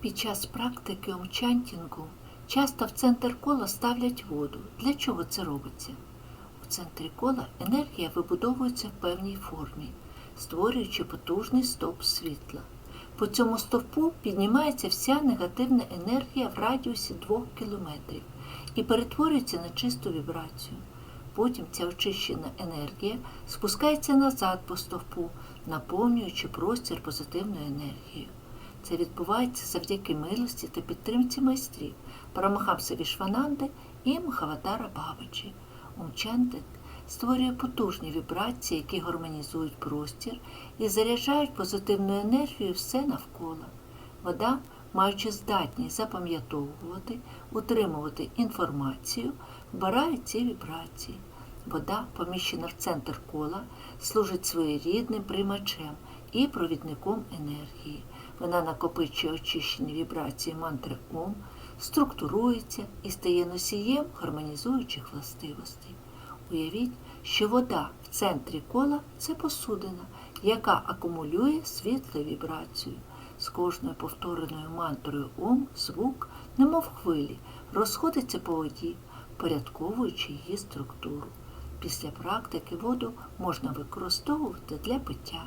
Під час практики омчантінгу часто в центр кола ставлять воду. Для чого це робиться? У центрі кола енергія вибудовується в певній формі, створюючи потужний стовп світла. По цьому стовпу піднімається вся негативна енергія в радіусі 2 км і перетворюється на чисту вібрацію. Потім ця очищена енергія спускається назад по стовпу, наповнюючи простір позитивною енергією. Це відбувається завдяки милості та підтримці майстрів Парамахамса Вішвананди і Махаватара Бабаджі. Умчантик створює потужні вібрації, які гармонізують простір і заряджають позитивною енергією все навколо. Вода, маючи здатність запам'ятовувати, утримувати інформацію, вбирає ці вібрації. Вода, поміщена в центр кола, служить своєрідним приймачем і провідником енергії. Вона накопичує очищені вібрації мантри Ом, структурується і стає носієм гармонізуючих властивостей. Уявіть, що вода в центрі кола це посудина, яка акумулює світло вібрацію. З кожною повтореною мантрою Ом звук, немов хвилі, розходиться по воді, порядковуючи її структуру. Після практики воду можна використовувати для пиття,